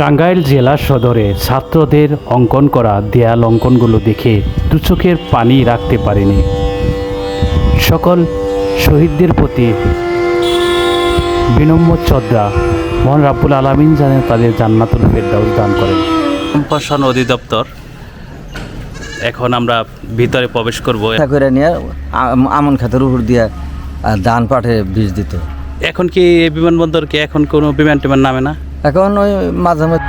টাঙ্গাইল জেলা সদরে ছাত্রদের অঙ্কন করা দেয়াল অঙ্কনগুলো দেখে দুচোখের পানি রাখতে পারেনি। সকল শহীদদের প্রতি বিনম্র চদ্রা মোহন রাব্বুল আলমিন জানেন তাদের জান্নাতুল ফেরদাউস দান করেন। সম্প্রসারণ অধিদপ্তর। এখন আমরা ভিতরে প্রবেশ করব। করে নিয়ে আম- আমন খাতের উপর দিয়ে ধান পাঠে বীজ দিত। এখন কি এই বিমানবন্দরকে এখন কোনো বিমান টিমান নামে না? এখন ওই মাঝে মাঝে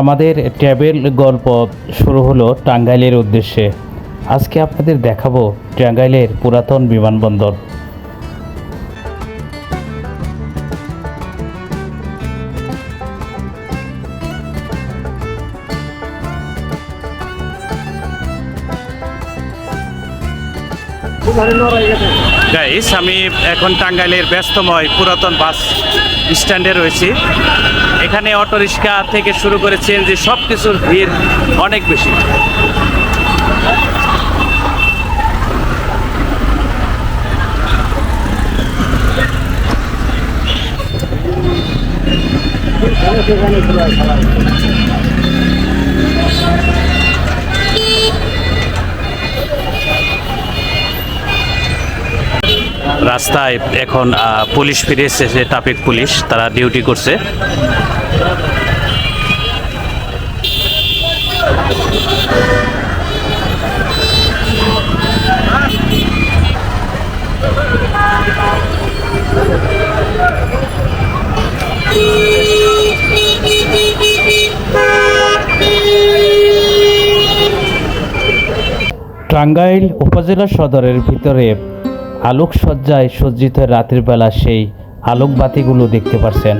আমাদের ট্রাভেল গল্প শুরু হলো টাঙ্গাইলের উদ্দেশ্যে। আজকে আপনাদের দেখাবো টাঙ্গাইলের পুরাতন বিমানবন্দর। গাইস আমি এখন টাঙ্গাইলের ব্যস্তময় পুরাতন বাস স্ট্যান্ডে রয়েছি। এখানে অটোরিক্সা থেকে শুরু করে সিএনজি সব কিছুর ভিড় অনেক বেশি। রাস্তায় এখন পুলিশ ফিরে এসেছে ট্রাফিক পুলিশ তারা ডিউটি করছে। টাঙ্গাইল উপজেলা সদরের ভিতরে আলোকসজ্জায় সজ্জিত রাতের বেলা সেই আলোকবাতিগুলো দেখতে পাচ্ছেন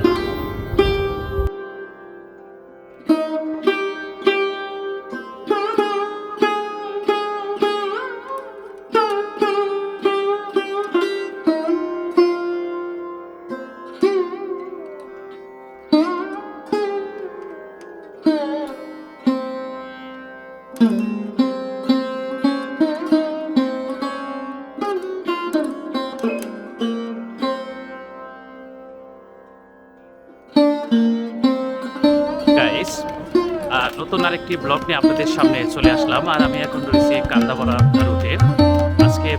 আরেকটি ব্লগ নিয়ে আপনাদের সামনে চলে আসলাম। আর আমি এখন রয়েছি কান্দাপাড়া রুটে। আজকে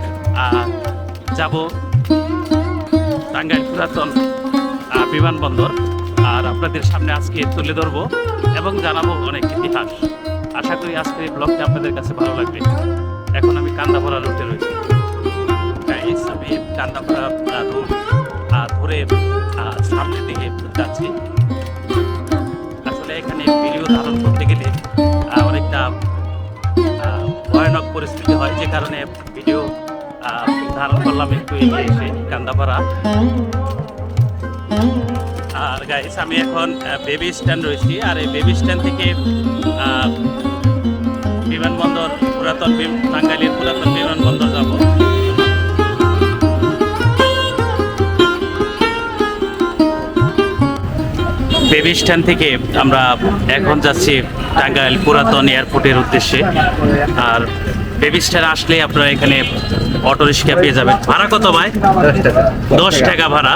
যাব টাঙ্গাইল পুরাতন বিমানবন্দর। আর আপনাদের সামনে আজকে তুলে ধরবো এবং জানাব অনেক ইতিহাস। আশা করি আজকের এই ব্লগটি আপনাদের কাছে ভালো লাগবে। এখন আমি কান্দাপাড়া রুটে রয়েছি। গাইস আমি কান্দাপাড়া রুট ধরে সামনের দিকে যাচ্ছি। আসলে এখানে ভিডিও ধারণ করতে গেলে অনেকটা ভয়ানক পরিস্থিতি হয় যে কারণে ভিডিও ধারণ করলাম একটু এগিয়ে এসে কান্দাপাড়া আর গাইস আমি এখন বেবি স্ট্যান্ড রয়েছি আর এই বেবি স্ট্যান্ড থেকে বিমানবন্দর, পুরাতন টাঙ্গাইলের পুরাতন বিমানবন্দর বেবি স্ট্যান্ড থেকে আমরা এখন যাচ্ছি টাঙ্গাইল পুরাতন এয়ারপোর্টের উদ্দেশ্যে। আর বেবি স্ট্যান্ড আসলে আপনারা এখানে অটো রিক্সা পেয়ে যাবেন। ভাড়া কত ভাই? দশ টাকা ভাড়া।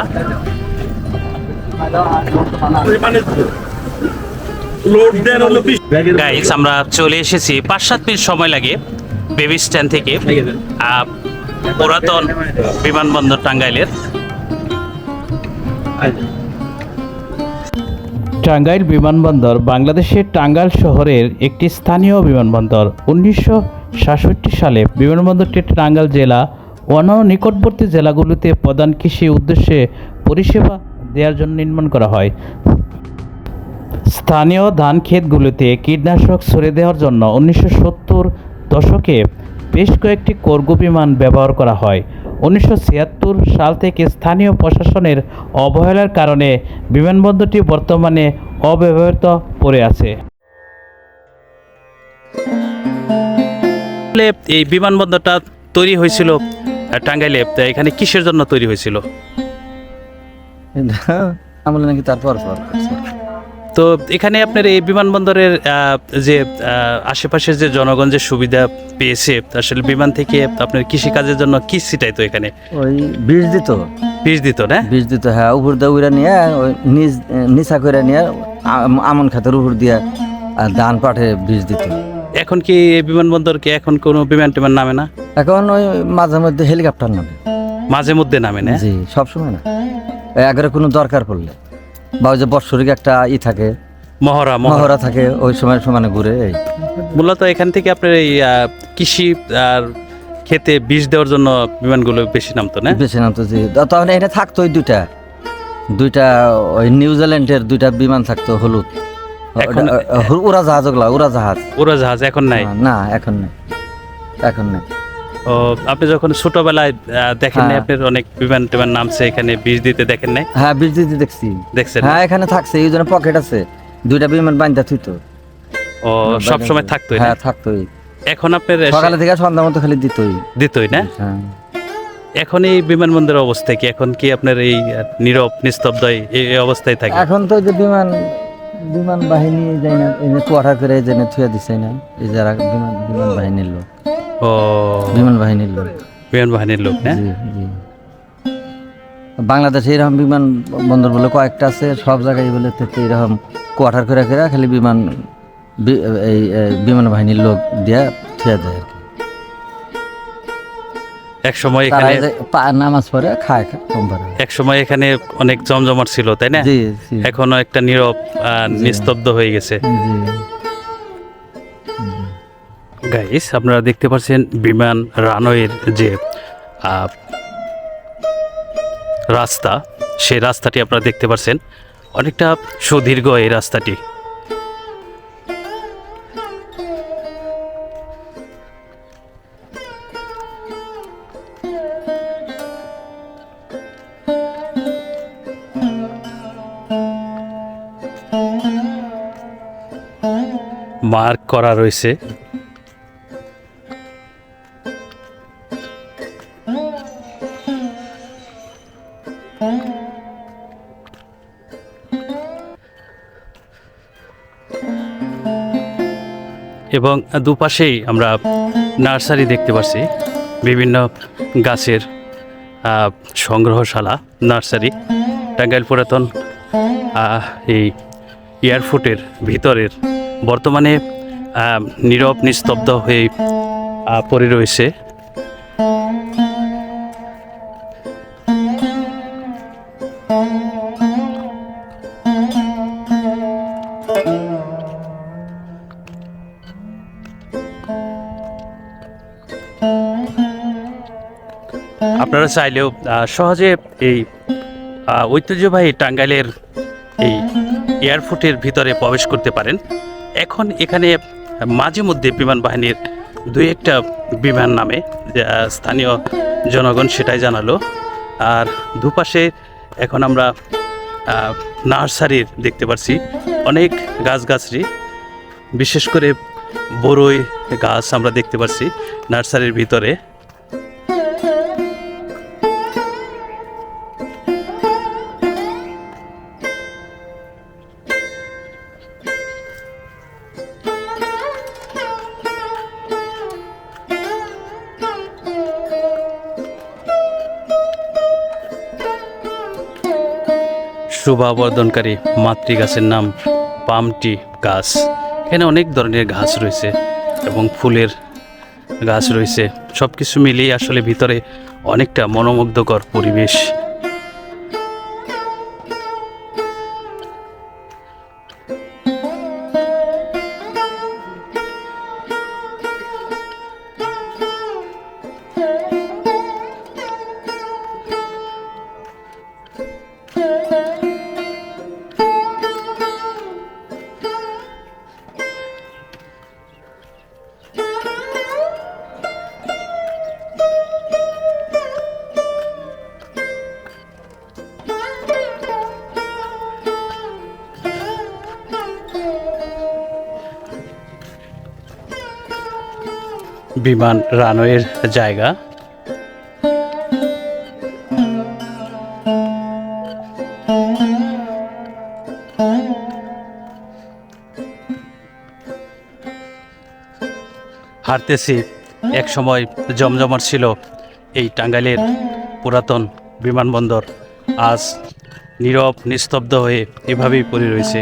গাইস আমরা চলে এসেছি। পাঁচ সাত মিনিট সময় লাগে বেবি স্ট্যান্ড থেকে। পুরাতন বিমানবন্দর টাঙ্গাইলের। টাঙ্গাইল বিমানবন্দর বাংলাদেশের টাঙ্গাইল শহরের একটি স্থানীয় বিমানবন্দর। উনিশশো সাতষট্টি সালে বিমানবন্দরটি টাঙ্গাইল জেলা অন্যান্য নিকটবর্তী জেলাগুলোতে প্রধান কৃষি উদ্দেশ্যে পরিষেবা দেওয়ার জন্য নির্মাণ করা হয়। স্থানীয় ধান ক্ষেতগুলোতে কীটনাশক ছড়িয়ে দেওয়ার জন্য উনিশশো সত্তর দশকে বেশ কয়েকটি কর্গ বিমান ব্যবহার করা হয়। উনিশশো ছিয়াত্তর সাল থেকে স্থানীয় প্রশাসনের অবহেলার কারণে বিমানবন্দরটি বর্তমানে অব্যবহৃত পড়ে আছে। এই বিমানবন্দরটা তৈরি হয়েছিল টাঙ্গাইলে এখানে কিসের জন্য তৈরি হয়েছিল? আমলে নাকি তারপর পর তো এখানে আপনার এই বিমানবন্দরের যে আশেপাশের যে জনগণ যে সুবিধা পেয়েছে আসলে বিমান থেকে আপনার কৃষিকাজের জন্য কি সিটাইতো এখানে? ওই বীজ দিত। বীজ দিত না? বীজ দিত হ্যাঁ উপর দিয়ে উড়া নিয়ে ওই নিজ নিচা করে নিয়ে আম- আমন খাতের উপর দিয়ে আর ধান পাঠে বীজ দিত। এখন কি এই বিমানবন্দরকে এখন কোনো বিমান টিমান নামে না? এখন ওই মাঝে মধ্যে হেলিকপ্টার নামে। মাঝে মধ্যে নামে না? জি সবসময় না। একবারে কোনো দরকার পড়লে। বা ওই যে বৎসরিক একটা ই থাকে মহড়া মহড়া। মহড়া থাকে ওই সময় সমানে ঘুরে এই। মূলত এখান থেকে আপনার এই কৃষি আর খেতে বীজ দেওয়ার জন্য বিমানগুলো বেশি নামতো না? বেশি নাম তো জি। ত- তখন এখানে থাকতো ওই দুইটা। দুইটা ওই নিউজিল্যান্ডের দুইটা বিমান থাকতো হলুদ। এখন- ওটা- ও- উড়া জাহাজ ওগুলা উড়া জাহাজ এখন নাই? না এখন নেই। এখন নেই। আপনি যখন ছোটবেলায় দেখেন নাই হ্যাঁ। আপনার অনেক বিমান টিমান নামছে এখানে বীজ দিতে দেখেন নাই? হ্যাঁ বীজ দিতে দেখছি। দেখছেন হ্যাঁ এখানে থাকছে এই জন্য পকেট আছে। দুইটা বিমান বান্ধা থুইতো ও সব সময় থাকতোই হ্যাঁ থাকতোই। এখন আপনার সকালে থেকে সন্ধ্যা মতো খালি দিতই। দিতই না? হ্যাঁ। এখন এই বিমানবন্দরের অবস্থা কি? এখন কি আপনার এই নীরব নিস্তব্ধ এই- অবস্থায় থাকে? এখন তো যে বিমান বিমান বাহিনী যায় না এই যে কোয়ার্টার করে যে থুয়া দিছে না এই যারা বিমান বিমান বাহিনীর লোক। ও। বিমান বাহিনীর লোক। বিমান বাহিনীর লোক না? বাংলাদেশে এরকম বিমান বন্দর বলে কয়েকটা আছে সব জায়গায় বলে এরকম কোয়ার্টার করে করে খালি বিমান এই বিমান বাহিনীর লোক দিয়া থুয়া দেয় আর কি। এক সময় এখানে নামাজ পড়ে খায় এক সময় এখানে অনেক জমজমাট ছিল তাই না? এখনও একটা নীরব নিস্তব্ধ হয়ে গেছে। গাইস আপনারা দেখতে পাচ্ছেন বিমান রানওয়ের যে রাস্তা, সেই রাস্তাটি আপনারা দেখতে পাচ্ছেন। অনেকটা সুদীর্ঘ এই রাস্তাটি। মার্ক করা রয়েছে। এবং দুপাশেই আমরা নার্সারি দেখতে পাচ্ছি বিভিন্ন গাছের সংগ্রহশালা, নার্সারি। টাঙ্গাইল পুরাতন এই এয়ারফোর্টের ভিতরের বর্তমানে নীরব, নিস্তব্ধ হয়ে পড়ে রয়েছে। আপনারা চাইলেও সহজে এই ঐতিহ্যবাহী টাঙ্গাইলের এই এয়ারপোর্টের ভিতরে প্রবেশ করতে পারেন। এখন এখানে মাঝে মধ্যে বিমান বাহিনীর দুই একটা বিমান নামে স্থানীয় জনগণ সেটাই জানালো। আর দুপাশে এখন আমরা নার্সারির দেখতে পাচ্ছি অনেক গাছগাছরি বিশেষ করে বড়ই গাছ আমরা দেখতে পাচ্ছি নার্সারির ভিতরে। শোভাবর্ধনকারী মাতৃগাছের নাম পামটি গাছ। এখানে অনেক ধরনের ঘাস রয়েছে এবং ফুলের গাছ রয়েছে। সব কিছু মিলিয়ে আসলে ভিতরে অনেকটা মনোমুগ্ধকর পরিবেশ বিমান রানওয়ের জায়গা। হাঁটতেছি এক সময় জমজমার ছিল এই টাঙ্গাইলের পুরাতন বিমানবন্দর। আজ নীরব, নিস্তব্ধ হয়ে এভাবেই পড়ে রয়েছে।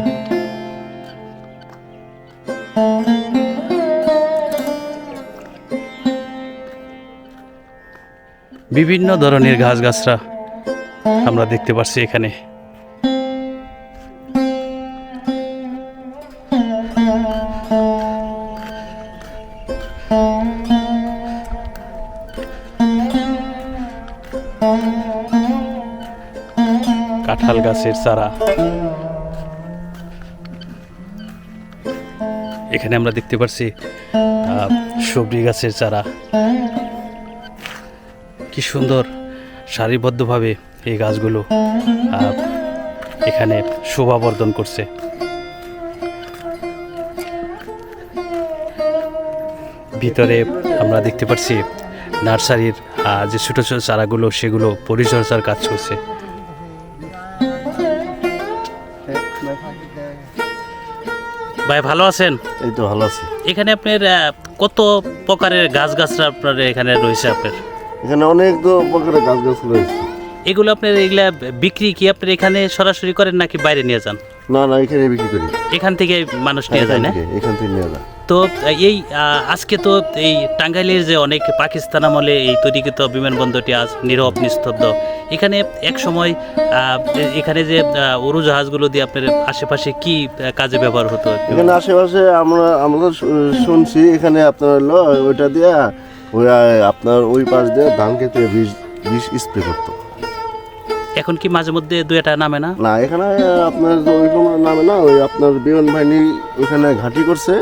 বিভিন্ন ধরনের গাছগাছরা আমরা দেখতে পাচ্ছি এখানে। কাঁঠাল গাছের চারা। এখানে আমরা দেখতে পাচ্ছি সবজি গাছের চারা। কি সুন্দর সারিবদ্ধভাবে এই গাছগুলো এখানে শোভাবর্ধন করছে। ভিতরে আমরা দেখতে পাচ্ছি নার্সারির যে ছোটো ছোটো চারাগুলো সেগুলো পরিচর্যার কাজ করছে ভাই ভালো আছেন? এই তো ভালো আছি। এখানে আপনার কত প্রকারের গাছ গাছরা আপনার এখানে রয়েছে আপনার? এখানে অনেক প্রকারের গাছ গাছ রয়েছে। এগুলো আপনার এগুলা বিক্রি কি আপনার এখানে সরাসরি করেন নাকি বাইরে নিয়ে যান? না না এখানে বিক্রি করি। এখান থেকে মানুষ নিয়ে যায় না? এখান থেকে নিয়ে যায়। তো এই আজকে তো এই টাঙ্গাইলের যে অনেক পাকিস্তান আমলে এই তৈরিকৃত বিমানবন্দরটি আজ নীরব নিস্তব্ধ। এখানে এক সময় আহ, এখানে যে উড়োজাহাজগুলো দিয়ে আপনার আশেপাশে কি কাজে ব্যবহার হতো? এখানে আশেপাশে আমরা আমরা শুনছি এখানে আপনার হলো ওইটা দিয়ে ওই আপনার ওই পাশ দিয়ে ধান খেতে বিষ বিষ স্প্রে করতো। এখন কি মাঝে মধ্যে দু একটা নামে না? না এখানে আপনার ওইরকম নামে না ওই আপনার বিমান বাহিনী ওখানে ঘাঁটি করছে।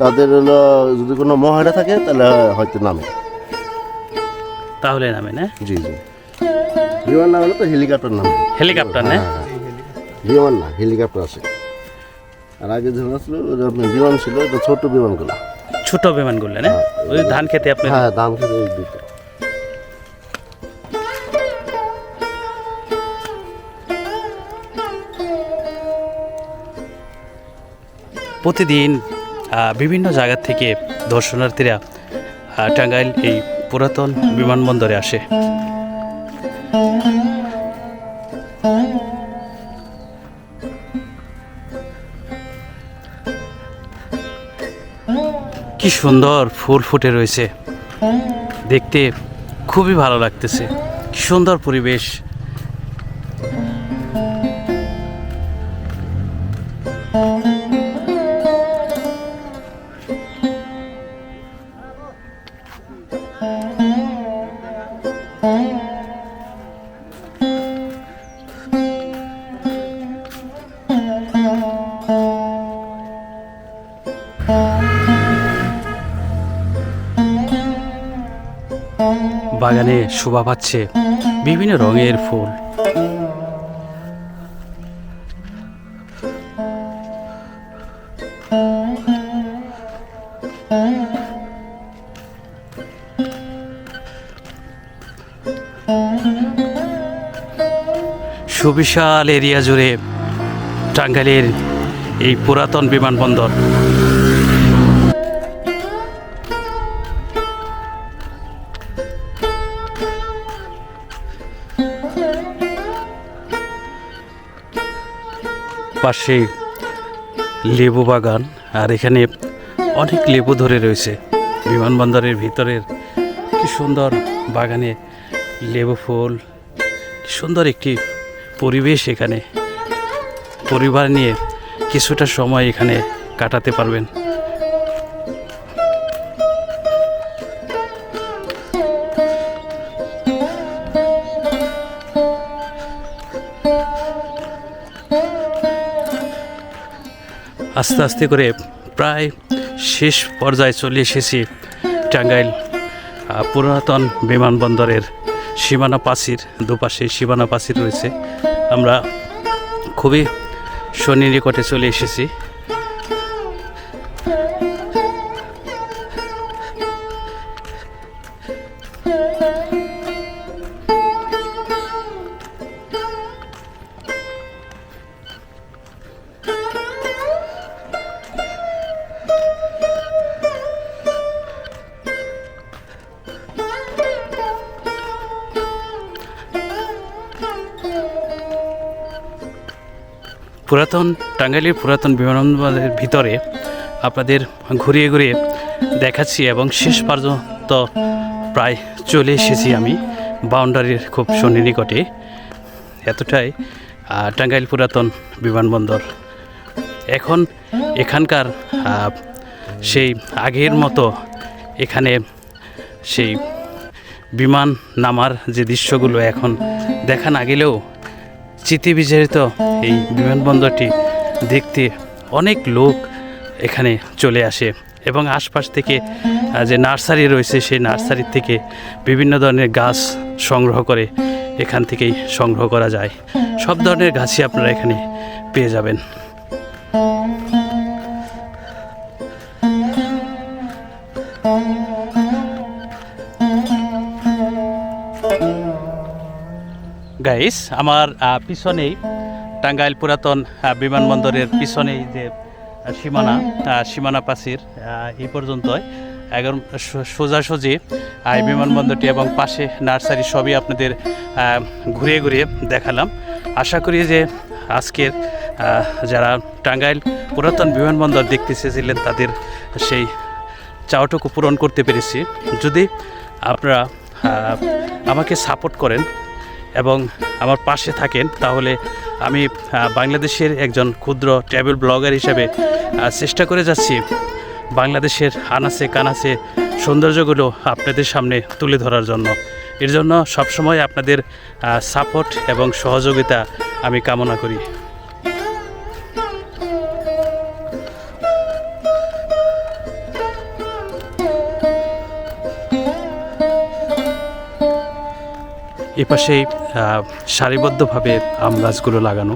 তাদের হলো যদি কোনো মহারা থাকে তাহলে হয়তো নামে। তাহলে নামে না? জি জি। বিমান নামে না তো হেলিকপ্টার নামে। হেলিকপ্টার না? হ্যাঁ, হ্যাঁ। বিমান না হেলিকপ্টার আছে। আর আগে যখন আসলো আপনার বিমান ছিল এটা ছোট বিমানগুলো। ছোট বিমানগুলো না ওই ধান খেতে আপনি হ্যাঁ দাম খেতে দুটো প্রতিদিন আহ, বিভিন্ন জায়গা থেকে দর্শনার্থীরা টাঙ্গাইল এই পুরাতন বিমানবন্দরে আসে। কি সুন্দর ফুল ফুটে রয়েছে। দেখতে খুবই ভালো লাগতেছে। কি সুন্দর পরিবেশ। বাগানে শোভা পাচ্ছে বিভিন্ন রঙের ফুল। সুবিশাল এরিয়া জুড়ে টাঙ্গাইলের এই পুরাতন বিমানবন্দর। পাশে লেবু বাগান আর এখানে অনেক লেবু ধরে রয়েছে। বিমানবন্দরের ভিতরের কি সুন্দর বাগানে লেবু ফুল সুন্দর একটি পরিবেশ এখানে। পরিবার নিয়ে কিছুটা সময় এখানে কাটাতে পারবেন। আস্তে আস্তে করে প্রায় শেষ পর্যায়ে চলে এসেছি টাঙ্গাইল পুরাতন বিমানবন্দরের সীমানা প্রাচীর দুপাশে সীমানা প্রাচীর রয়েছে। আমরা খুবই শনি নিকটে চলে এসেছি। পুরাতন টাঙ্গাইলের পুরাতন বিমানবন্দরের ভিতরে আপনাদের ঘুরিয়ে ঘুরিয়ে দেখাচ্ছি এবং শেষ পর্যন্ত প্রায় চলে এসেছি আমি বাউন্ডারির খুব সন্নিকটে। এতটাই টাঙ্গাইল পুরাতন বিমানবন্দর। এখন এখানকার সেই আগের মতো এখানে সেই বিমান নামার যে দৃশ্যগুলো এখন দেখা না গেলেও চিতি বিজড়িত এই বিমানবন্দরটি দেখতে অনেক লোক এখানে চলে আসে এবং আশপাশ থেকে যে নার্সারি রয়েছে সেই নার্সারি থেকে বিভিন্ন ধরনের গাছ সংগ্রহ করে এখান থেকেই সংগ্রহ করা যায়। সব ধরনের গাছই আপনারা এখানে পেয়ে যাবেন। গাইস আমার পিছনেই টাঙ্গাইল পুরাতন বিমানবন্দরের পিছনেই যে সীমানা সীমানা প্রাচীর আহ, এই পর্যন্তই। একদম সোজাসুজি এই বিমানবন্দরটি এবং পাশে নার্সারি সবই আপনাদের ঘুরিয়ে ঘুরিয়ে দেখালাম। আশা করি যে আজকের যারা টাঙ্গাইল পুরাতন বিমানবন্দর দেখতে চেয়েছিলেন তাদের সেই চাওয়াটুকু পূরণ করতে পেরেছি। যদি আপনারা আমাকে সাপোর্ট করেন এবং আমার পাশে থাকেন, তাহলে আমি বাংলাদেশের একজন ক্ষুদ্র ট্রাভেল ব্লগার হিসেবে চেষ্টা করে যাচ্ছি। বাংলাদেশের আনাচে কানাচে সৌন্দর্যগুলো আপনাদের সামনে তুলে ধরার জন্য। এর জন্য সবসময় আপনাদের সাপোর্ট এবং সহযোগিতা আমি কামনা করি। এপাশেই আহ, সারিবদ্ধভাবে আম গাছগুলো লাগানো।